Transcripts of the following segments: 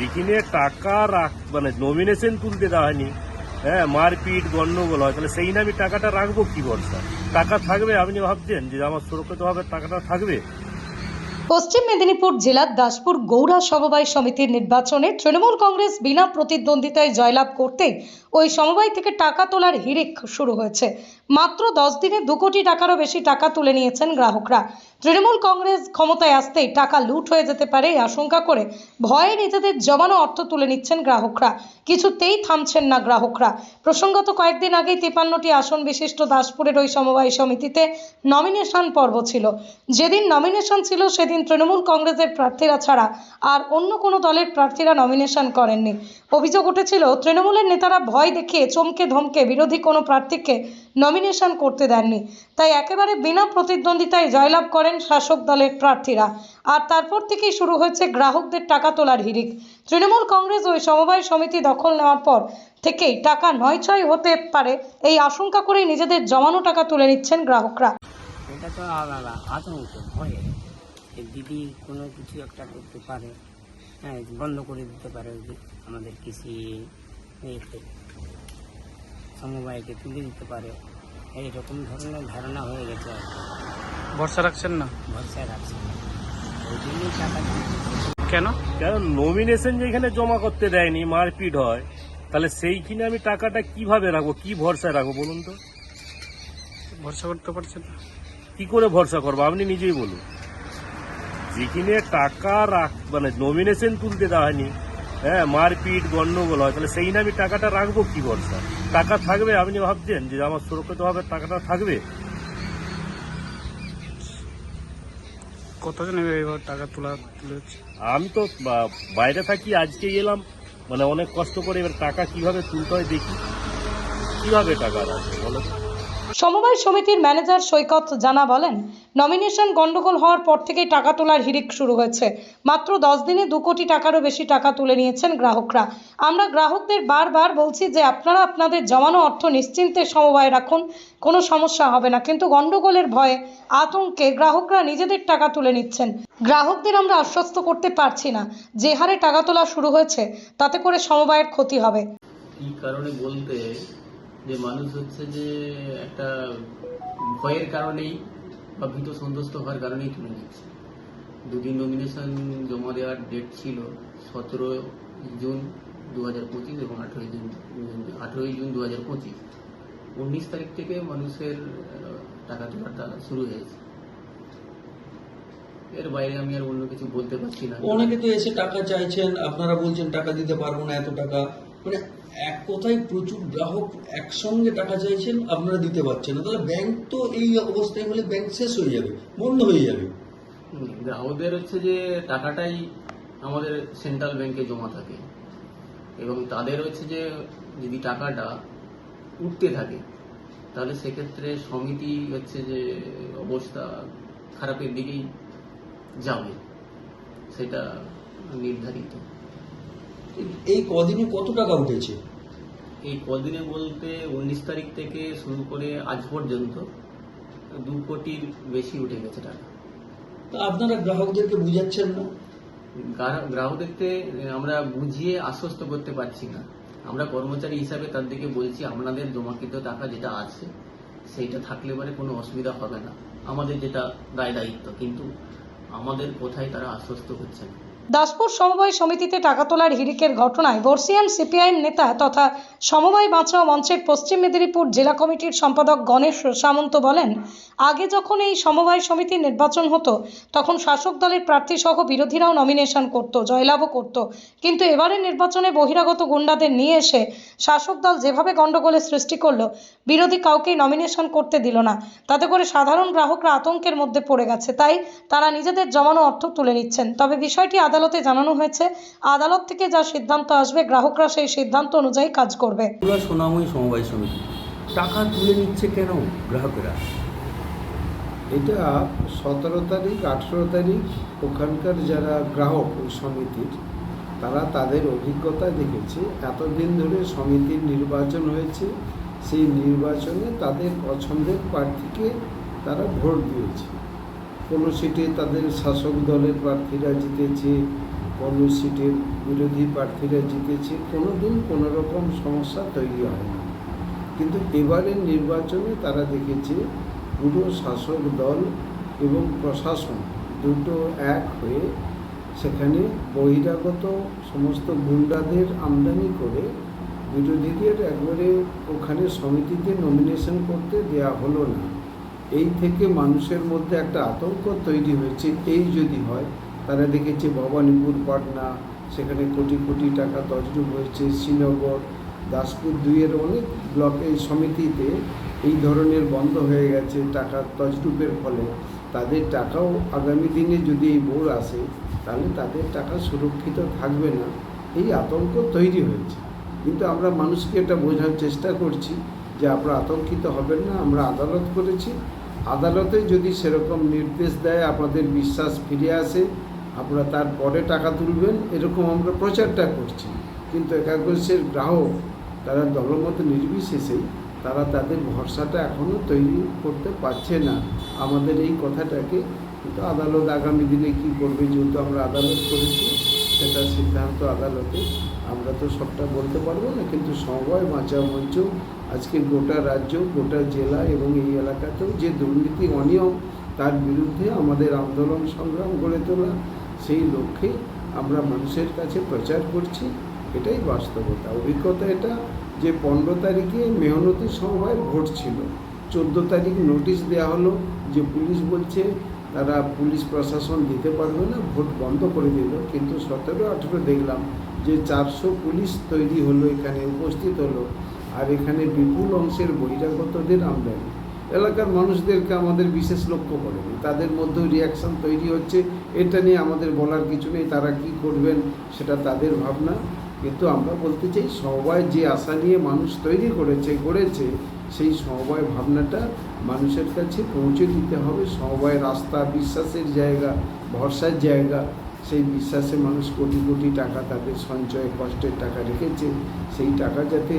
যেখানে টাকা রাখ মানে নমিনেশন তুলতে দেওয়া হয়নি। হ্যাঁ মারপিট গণ্ডগোল হয়, তাহলে সেই নামে টাকাটা রাখব কি বর্ষা? টাকা থাকবে, আপনি ভাবছেন যে আমার সুরক্ষিতভাবে টাকাটা থাকবে? পশ্চিম মেদিনীপুর জেলার দাসপুর গৌড়া সমবায় সমিতির নির্বাচনে তৃণমূল কংগ্রেস বিনা প্রতিদ্বন্দ্বিতায় জয়লাভ করতেই ওই সমবায় থেকে টাকা তোলার হিড়িক শুরু হয়েছে। মাত্র দশ দিনে দু কোটি টাকারও বেশি টাকা তুলে নিয়েছেন গ্রাহকরা। তৃণমূল কংগ্রেস ক্ষমতায় আসতেই টাকা লুট হয়ে যেতে পারে আশঙ্কা করে ভয়ে নিজেদের জমানো অর্থ তুলে নিচ্ছেন গ্রাহকরা। কিছুতেই থামছেন না গ্রাহকরা। প্রসঙ্গত কয়েকদিন আগেই তিপান্নটি আসন বিশিষ্ট দাসপুরের ওই সমবায় সমিতিতে নমিনেশন পর্ব ছিল। যেদিন নমিনেশন ছিল, সেদিন তৃণমূল কংগ্রেসের প্রার্থীরা ছাড়া আর অন্য কোনো দলের প্রার্থীরা নমিনেশন করেননি। অভিযোগ উঠেছিল, তৃণমূলের নেতারা ভয় দেখিয়ে চমকে ধমকে বিরোধী কোনো প্রার্থীকে নমিনেশন করতে দেননি। তাই একেবারে বিনা প্রতিদ্বন্দ্বিতায় জয়লাভ করেন শাসক দলের প্রার্থীরা। আর তারপর থেকেই শুরু হয়েছে গ্রাহকদের টাকা তোলার হিড়িক। তৃণমূল কংগ্রেস ওই সমবায় সমিতি দখল নেওয়ার পর থেকেই টাকা নয় ছয় হতে পারে এই আশঙ্কা করেই নিজেদের জমানো টাকা তুলে নিচ্ছেন গ্রাহকরা। ভয়ে। দিদি কোনো কিছু একটা করতে পারে হ্যাঁ বন্ধ করে দিতে পারে আমাদের কৃষি সমবায়কে তুলে দিতে পারে। এইরকম ধরনের ধারণা হয়ে গেছে আর কি। ভরসা রাখছেন না? ভরসা রাখছেন। ওই জন্যই টাকা কেন? কারণ নমিনেশন যেখানে জমা করতে দেয়নি মারপিট হয় তাহলে সেইখানে আমি টাকাটা কীভাবে রাখব? কি ভরসায় রাখব বলুন তো? ভরসা করতে পারছেন না। কি করে ভরসা করব? আপনি নিজেই বলুন। যেখানে টাকা রাখ মানে নমিনেশন তুলতে দেওয়া হয়নি হ্যাঁ মারপিট গন্ডগোল হয় তাহলে সেই আমি টাকাটা রাখব কি ভরসা টাকা থাকবে আপনি ভাবছেন যে আমার সুরক্ষিতভাবে টাকাটা থাকবে? কতজন টাকা তোলা তুলেছে আমি তো বাইরে থাকি আজকে এলাম মানে অনেক কষ্ট করে এবার টাকা কীভাবে তুলতে হয় দেখি। কীভাবে টাকা রাখবে বলো? সমবায় সমিতির ম্যানেজার সৈকত জানা বলেন নমিনেশন গন্ডগোল হওয়ার পর থেকেই টাকা তোলার হিড়িক শুরু হয়েছে। মাত্র দশ দিনে দু কোটি টাকারও বেশি টাকা তুলে নিয়েছেন গ্রাহকরা। আমরা গ্রাহকদের বারবার বলছি যে, আপনারা আপনাদের জমানো অর্থ নিশ্চিন্তে সমবায় রাখুন, কোনো সমস্যা হবে না। কিন্তু গন্ডগোলের ভয়ে, আতঙ্কে গ্রাহকরা নিজেদের টাকা তুলে নিচ্ছেন। গ্রাহকদের আমরা আশ্বস্ত করতে পারছি না যে হারে টাকা তোলা শুরু হয়েছে, তাতে করে সমবায়ের ক্ষতি হবে। কি কারণে বলতে যে, মানুষ হচ্ছে যে, একটা ভয়ের কারণেই বা ভীত সন্তুষ্ট হওয়ার কারণেই তুলে নিচ্ছে দুদিন নমিনেশন জমা দেওয়ার ডেট ছিল সতেরো জুন দু হাজার পঁচিশ এবং আঠেরোই জুন আঠেরোই জুন দু হাজার পঁচিশ। উনিশ তারিখ থেকে মানুষের টাকা তোলাটা শুরু হয়েছে। এর বাইরে আমি আর অন্য কিছু বলতে পারছি না। অনেকে তো এসে টাকা চাইছেন, আপনারা বলছেন টাকা দিতে পারব না এত টাকা। মানে এক কথায় প্রচুর গ্রাহক একসঙ্গে টাকা চাইছেন আপনারা দিতে পারছেন না। তাহলে ব্যাংক তো এই অবস্থায় হলে ব্যাংক শেষ হয়ে যাবে বন্ধ হয়ে যাবে। গ্রাহকদের হচ্ছে যে টাকাটাই আমাদের সেন্ট্রাল ব্যাংকে জমা থাকে। এবং তাদের হচ্ছে যে যদি টাকাটা উঠতে থাকে তাহলে সেক্ষেত্রে সমিতি হচ্ছে যে অবস্থা খারাপের দিকেই যাবে সেটা নির্ধারিত। এই কদিনে কত টাকা উঠেছে? এই কদিনে বলতে উনিশ তারিখ থেকে শুরু করে আজ পর্যন্ত দু কোটির বেশি উঠে গেছে টাকা। তা আপনারা গ্রাহকদেরকে বুঝাচ্ছেন না? গ্রাহকদেরকে আমরা বুঝিয়ে আশ্বস্ত করতে পারছি না। আমরা কর্মচারী হিসাবে তাদেরকে বলছি আপনাদের জমাকৃত টাকা যেটা আছে সেইটা থাকলে পরে কোনো অসুবিধা হবে না। আমাদের যেটা দায় দায়িত্ব কিন্তু আমাদের কোথায় তারা আশ্বস্ত হচ্ছে না দাসপুর সমবায় সমিতিতে টাকা তোলার হিরিকের ঘটনায় বর্ষিয়ান সিপিআইএম নেতা তথা সমবায় বাঁচাও মঞ্চের পশ্চিম মেদিনীপুর জেলা কমিটির সম্পাদক গণেশ সামন্ত বলেন, আগে যখন এই সমবায় সমিতির নির্বাচন হতো, তখন শাসক দলের প্রার্থী সহ বিরোধীরাও নমিনেশন করত, জয়লাভও করত। কিন্তু এবারের নির্বাচনে বহিরাগত গুন্ডাদের নিয়ে এসে শাসক দল যেভাবে গণ্ডগোলের সৃষ্টি করল, বিরোধী কাউকেই নমিনেশন করতে দিল না। তাতে করে সাধারণ গ্রাহকরা আতঙ্কের মধ্যে পড়ে গেছে। তাই তারা নিজেদের জমানো অর্থ তুলে নিচ্ছেন। তবে বিষয়টি আদালতে জানানো হয়েছে আদালত থেকে যা সিদ্ধান্ত আসবে গ্রাহকরা সেই সিদ্ধান্ত অনুযায়ী কাজ করবে। পুরো সোনাময়ী সমবায় সমিতি। টাকা তুলে নিচ্ছে কেন গ্রাহকেরা? এটা সতেরো তারিখ আঠেরো তারিখ ওখানকার যারা গ্রাহক ওই সমিতির তারা তাদের অভিজ্ঞতা দেখেছে। এতদিন ধরে সমিতির নির্বাচন হয়েছে। সেই নির্বাচনে তাদের পছন্দের প্রার্থীকে তারা ভোট দিয়েছে। কোনো সিটে তাদের শাসক দলের প্রার্থীরা জিতেছে, কোনো সিটের বিরোধী প্রার্থীরা জিতেছে, কোনো দিন কোনো রকম সমস্যা তৈরি হয় না। কিন্তু এবারের নির্বাচনে তারা দেখেছে পুরো শাসক দল এবং প্রশাসন দুটো এক হয়ে সেখানে বহিরাগত সমস্ত গুন্ডাদের আমদানি করে বিরোধীদের একবারে ওখানে সমিতিতে নমিনেশন করতে দেয়া হলো না। এই থেকে মানুষের মধ্যে একটা আতঙ্ক তৈরি হয়েছে, এই যদি হয়, তারা দেখেছে ভবানীপুর, পাটনা, সেখানে কোটি কোটি টাকা তজরুপ হয়েছে, শ্রীনগর, দাসপুর দুইয়ের অনেক ব্লক সমিতিতে এই ধরনের বন্ধ হয়ে গেছে টাকা তজরুপের ফলে। তাদের টাকাও আগামী দিনে যদি এই বোর আসে, তাহলে তাদের টাকা সুরক্ষিত থাকবে না। এই আতঙ্ক তৈরি হয়েছে। কিন্তু আমরা মানুষকে এটা বোঝার চেষ্টা করছি যে আপনারা আতঙ্কিত হবেন না, আমরা আদালত করেছি। আদালতে যদি সেরকম নির্দেশ দেয়, আপনাদের বিশ্বাস ফিরে আসে, আপনারা তারপরে টাকা তুলবেন, এরকম আমরা প্রচারটা করছি। কিন্তু একাদশের গ্রাহক তারা দলমত নির্বিশেষেই তারা তাদের ভরসাটা এখনও তৈরি করতে পারছে না। আমাদের এই কথাটাকে, কিন্তু আদালত আগামী দিনে কী করবে যেহেতু আমরা আদালত করেছি সেটা সিদ্ধান্ত আদালতে। আমরা তো সবটা বলতে পারব না, কিন্তু সমবায় বাঁচাও মঞ্চ, আজকে গোটা রাজ্য, গোটা জেলা এবং এই এলাকাতেও যে দুর্নীতি, অনিয়ম, তার বিরুদ্ধে আমাদের আন্দোলন সংগ্রাম গড়ে তোলা, সেই লক্ষ্যে আমরা মানুষের কাছে প্রচার করছি, এটাই বাস্তবতা। অভিজ্ঞতা এটা যে পনেরো তারিখে মেহনতি সমবায়ের ভোট ছিল, চোদ্দ তারিখ নোটিশ দেওয়া হলো যে পুলিশ বলছে তারা পুলিশ প্রশাসন দিতে পারবে না, ভোট বন্ধ করে দিল। কিন্তু সতেরো, আঠেরো দেখলাম যে চারশো পুলিশ তৈরি হলো, এখানে উপস্থিত হলো। আর এখানে বিপুল অংশের বহিরাগতদের আমদানি এলাকার মানুষদেরকে আমাদের বিশেষ লক্ষ্য করেনি তাদের মধ্যেও রিয়াকশন তৈরি হচ্ছে। এটা নিয়ে আমাদের বলার কিছু নেই, তারা কি করবেন সেটা তাদের ভাবনা। কিন্তু আমরা বলতে চাই, সবাই যে আশা নিয়ে মানুষ তৈরি করেছে করেছে সেই সমবায় ভাবনাটা মানুষের কাছে পৌঁছে দিতে হবে। সমবায় রাস্তা বিশ্বাসের জায়গা, ভরসার জায়গা। সেই বিশ্বাসে মানুষ কোটি কোটি টাকা তাদের সঞ্চয় কষ্টের টাকা রেখেছে। সেই টাকা যাতে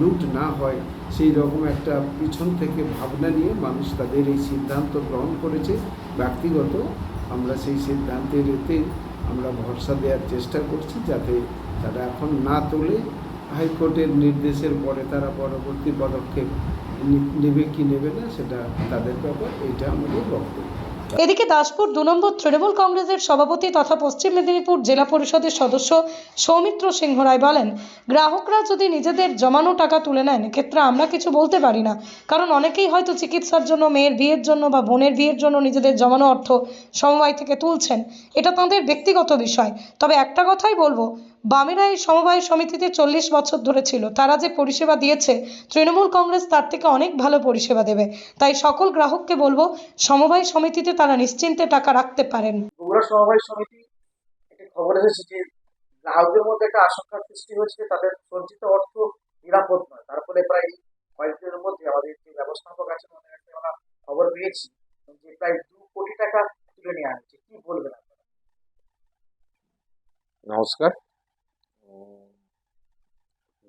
লুট না হয়, সেই রকম একটা পিছন থেকে ভাবনা নিয়ে মানুষ তাদের এই সিদ্ধান্ত গ্রহণ করেছে। ব্যক্তিগত আমরা সেই সিদ্ধান্তের এতে আমরা ভরসা দেওয়ার চেষ্টা করছি যাতে তারা এখন না তোলে। হাইকোর্টের নির্দেশের পরে তারা পরবর্তী পদক্ষেপ নেবে কি নেবে না, সেটা তাদের ব্যাপার, এইটা আমাদের বক্তব্য। এদিকে দাসপুর দু নম্বর তৃণমূল কংগ্রেসের সভাপতি তথা পশ্চিম মেদিনীপুর জেলা পরিষদের সদস্য সৌমিত্র সিংহ রায় বলেন, গ্রাহকরা যদি নিজেদের জমানো টাকা তুলে নেন ক্ষেত্রে আমরা কিছু বলতে পারি না। কারণ অনেকেই হয়তো চিকিৎসার জন্য, মেয়ের বিয়ের জন্য বা বোনের বিয়ের জন্য নিজেদের জমানো অর্থ সমবায় থেকে তুলছেন। এটা তাঁদের ব্যক্তিগত বিষয়। তবে একটা কথাই বলব বামেরা এই সমবায় সমিতিতে চল্লিশ বছর ধরে ছিল। তারা যে পরিষেবা দিয়েছে তৃণমূল কংগ্রেস তার থেকে অনেক ভালো পরিষেবা দেবে। তাই সকল গ্রাহককে বলব সমবায় সমিতিতে তারা নিশ্চিন্তে টাকা রাখতে পারেন। বগুড়া সমবায় সমিতি একটি খবর এসেছে যে গ্রাহকদের মধ্যে একটা আশঙ্কার সৃষ্টি হয়েছে তাদের সঞ্চিত অর্থ নিরাপদ নয়। তার ফলে প্রায় কয়েকদিনের মধ্যে আমাদের যে ব্যবস্থাপক ওনার একটা আমরা খবর পেয়েছি যে প্রায় দু কোটি টাকা তুলে নেওয়া হয়েছে কি বলবেন আপনারা? নমস্কার।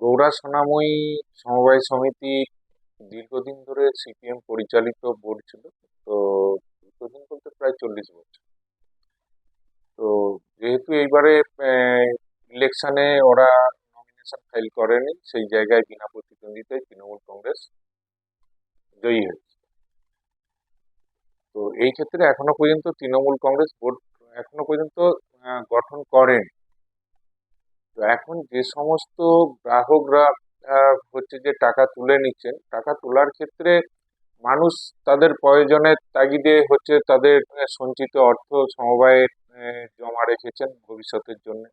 গৌড়া সোনাময়ী সমবায় সমিতি দীর্ঘদিন ধরে সিপিএম পরিচালিত বোর্ড ছিল, তো দীর্ঘদিন বলতে প্রায় চল্লিশ বছর। তো যেহেতু এইবারে ইলেকশনে ওরা নমিনেশন ফাইল করেনি, সেই জায়গায় বিনা প্রতিদ্বন্দ্বিতায় তৃণমূল কংগ্রেস জয়ী হয়েছে। তো এই ক্ষেত্রে এখনও পর্যন্ত তৃণমূল কংগ্রেস বোর্ড এখনও পর্যন্ত গঠন করেনি। তো এখন যে সমস্ত গ্রাহকরা হচ্ছে যে টাকা তুলে নিচ্ছেন, টাকা তোলার ক্ষেত্রে মানুষ তাদের প্রয়োজনের তাগিদে হচ্ছে তাদের সঞ্চিত অর্থ সমবায়ে জমা রেখেছেন ভবিষ্যতের জন্য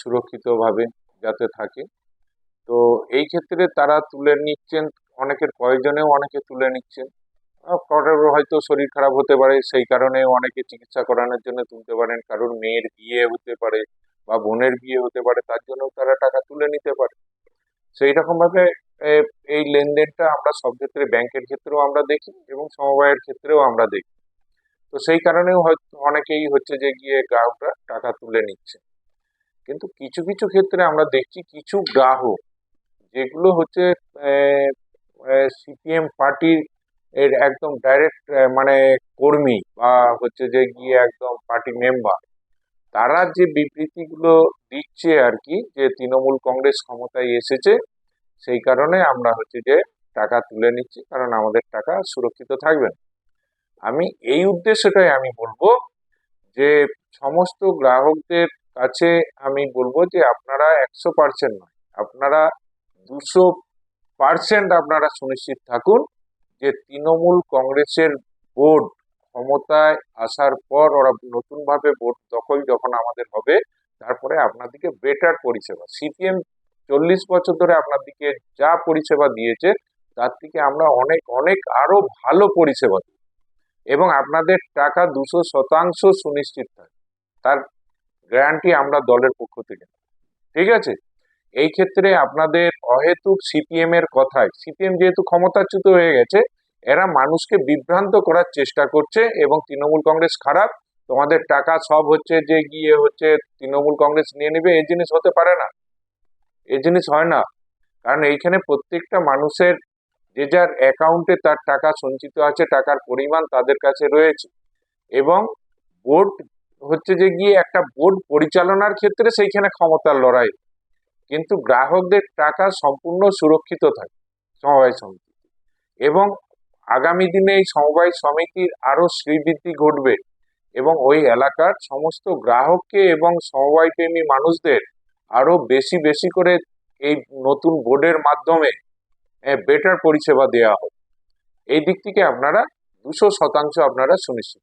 সুরক্ষিতভাবে যাতে থাকে। তো এই ক্ষেত্রে তারা তুলে নিচ্ছেন, অনেকের প্রয়োজনেও অনেকে তুলে নিচ্ছেন। কারোর হয়তো শরীর খারাপ হতে পারে, সেই কারণে অনেকে চিকিৎসা করানোর জন্য তুলতে পারেন, কারোর মেয়ের বিয়ে হতে পারে বা বোনের বিয়ে হতে পারে, তার জন্য তারা টাকা তুলে নিতে পারে। সেই রকম ভাবে এই লেনদেনটা আমরা সব ক্ষেত্রে, ব্যাংকের ক্ষেত্রেও আমরা দেখি এবং সমবায়ের ক্ষেত্রেও আমরা দেখি। তো সেই কারণেও হয়তো অনেকেই হচ্ছে যে গিয়ে গ্রাহকরা টাকা তুলে নিচ্ছে। কিন্তু কিছু কিছু ক্ষেত্রে আমরা দেখছি কিছু গ্রাহক যেগুলো হচ্ছে সিপিএম পার্টির এর একদম ডাইরেক্ট মানে কর্মী বা হচ্ছে যে গিয়ে একদম পার্টি মেম্বার তারা যে বিবৃতিগুলো দিচ্ছে আর কি, যে তৃণমূল কংগ্রেস ক্ষমতায় এসেছে, সেই কারণে আমরা হচ্ছে যে টাকা তুলে নিচ্ছি, কারণ আমাদের টাকা সুরক্ষিত থাকবে না। আমি এই উদ্দেশ্যটাই আমি বলব যে সমস্ত গ্রাহকদের কাছে আমি বলব যে আপনারা একশো পার্সেন্ট নয়, আপনারা দুশো পার্সেন্ট আপনারা সুনিশ্চিত থাকুন যে তৃণমূল কংগ্রেসের ভোট ক্ষমতায় আসার পর ওরা নতুনভাবে ভোট দখল যখন আমাদের হবে, তারপরে আপনাদেরকে বেটার পরিষেবা। সিপিএম চল্লিশ বছর ধরে আপনাদেরকে যা পরিষেবা দিয়েছে, তার থেকে আমরা অনেক অনেক আরও ভালো পরিষেবা দিই। এবং আপনাদের টাকা দুশো শতাংশ সুনিশ্চিত থাকে। তার গ্যারান্টি আমরা দলের পক্ষ থেকে। ঠিক আছে? এই ক্ষেত্রে আপনাদের অহেতুক সিপিএম এর কথায়, সিপিএম যেহেতু ক্ষমতাচ্যুত হয়ে গেছে এরা মানুষকে বিভ্রান্ত করার চেষ্টা করছে এবং তৃণমূল কংগ্রেস খারাপ। তোমাদের টাকা সব হচ্ছে যে গিয়ে হচ্ছে তৃণমূল কংগ্রেস নিয়ে নেবে, এই জিনিস হতে পারে না। এই জিনিস হয় না। কারণ এইখানে প্রত্যেকটা মানুষের যে যার অ্যাকাউন্টে তার টাকা সঞ্চিত আছে, টাকার পরিমাণ তাদের কাছে রয়েছে। এবং বোর্ড হচ্ছে যে গিয়ে একটা বোর্ড পরিচালনার ক্ষেত্রে সেইখানে ক্ষমতার লড়াই। কিন্তু গ্রাহকদের টাকা সম্পূর্ণ সুরক্ষিত থাকে, সমবায় সমিতি এবং আগামী দিনে এই সমবায় সমিতির আরও শ্রীবৃদ্ধি ঘটবে এবং ওই এলাকার সমস্ত গ্রাহককে এবং সমবায় প্রেমী মানুষদের আরও বেশি বেশি করে এই নতুন বোর্ডের মাধ্যমে বেটার পরিষেবা দেওয়া হবে এই দিক থেকে আপনারা দুশো শতাংশ আপনারা সুনিশ্চিত